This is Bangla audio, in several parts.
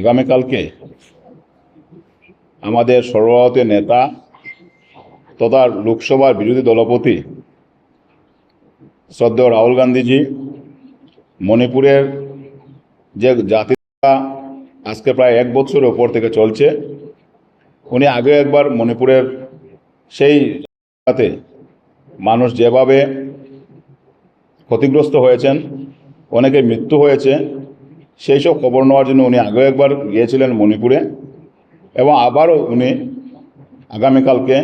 আগামীকালকে আমাদের সর্বভারতীয় নেতা তথা লোকসভার বিরোধী দলপতি শ্রদ্ধেয় রাহুল গান্ধীজি, মণিপুরের যে জাতিটা আজকে প্রায় এক বছরের ওপর থেকে চলছে, উনি আগে একবার মণিপুরের সেই জায়গাতে মানুষ যেভাবে ক্ষতিগ্রস্ত হয়েছেন, অনেকে মৃত্যু হয়েছে সেই সব খবর নেওয়ার জন্য উনি আগেও একবার গিয়েছিলেন মণিপুরে এবং আবারও উনি আগামীকালকে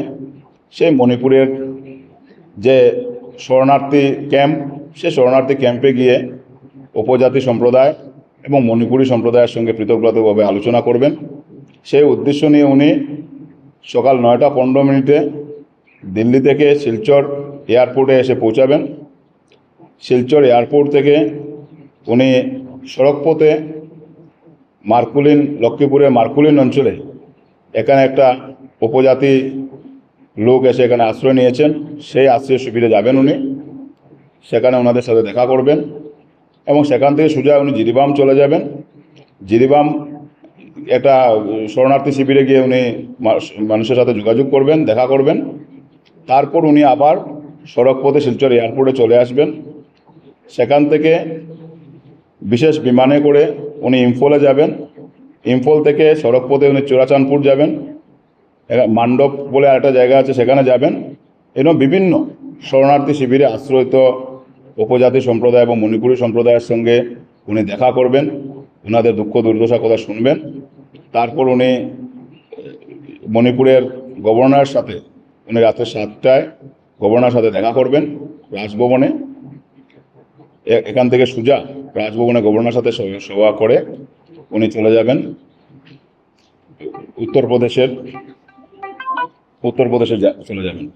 সেই মণিপুরের যে শরণার্থী ক্যাম্প সে শরণার্থী ক্যাম্পে গিয়ে উপজাতি সম্প্রদায় এবং মণিপুরী সম্প্রদায়ের সঙ্গে পৃথকভাবে আলোচনা করবেন। সেই উদ্দেশ্য নিয়ে উনি সকাল নয়টা পনেরো মিনিটে দিল্লি থেকে শিলচর এয়ারপোর্টে এসে পৌঁছাবেন। শিলচর এয়ারপোর্ট থেকে উনি সড়কপথে মার্কুলিন, লক্ষ্মীপুরের মার্কুলিন অঞ্চলে এখানে একটা উপজাতি লোক এসে এখানে আশ্রয় নিয়েছেন। সেই আশ্রয় শিবিরে যাবেন উনি। সেখানে ওনাদের সাথে দেখা করবেন এবং সেখান থেকে সোজা উনি জিরিবাম চলে যাবেন। জিরিবাম একটা শরণার্থী শিবিরে গিয়ে উনি মানুষের সাথে যোগাযোগ করবেন, দেখা করবেন। তারপর উনি আবার সড়ক পথে শিলচর এয়ারপোর্টে চলে আসবেন। সেখান থেকে বিশেষ বিমানে করে উনি ইম্ফলে যাবেন। ইম্ফল থেকে সড়ক পথে উনি চোরাচাঁদপুর যাবেন। মান্ডব বলে একটা জায়গা আছে, সেখানে যাবেন। এরকম বিভিন্ন শরণার্থী শিবিরে আশ্রয়িত উপজাতি সম্প্রদায় এবং মণিপুরী সম্প্রদায়ের সঙ্গে উনি দেখা করবেন ওনাদের দুঃখ দুর্দশা কথা শুনবেন। তারপর উনি, মণিপুরের গভর্নরের সাথে, উনি রাত্রে সাতটায় গভর্নরের সাথে দেখা করবেন রাজভবনে। এখান থেকে সুজা, রাজভবনে গভর্নর সাথে সভা করে উনি চলে যাবেন উত্তরপ্রদেশের উত্তরপ্রদেশে চলে যাবেন।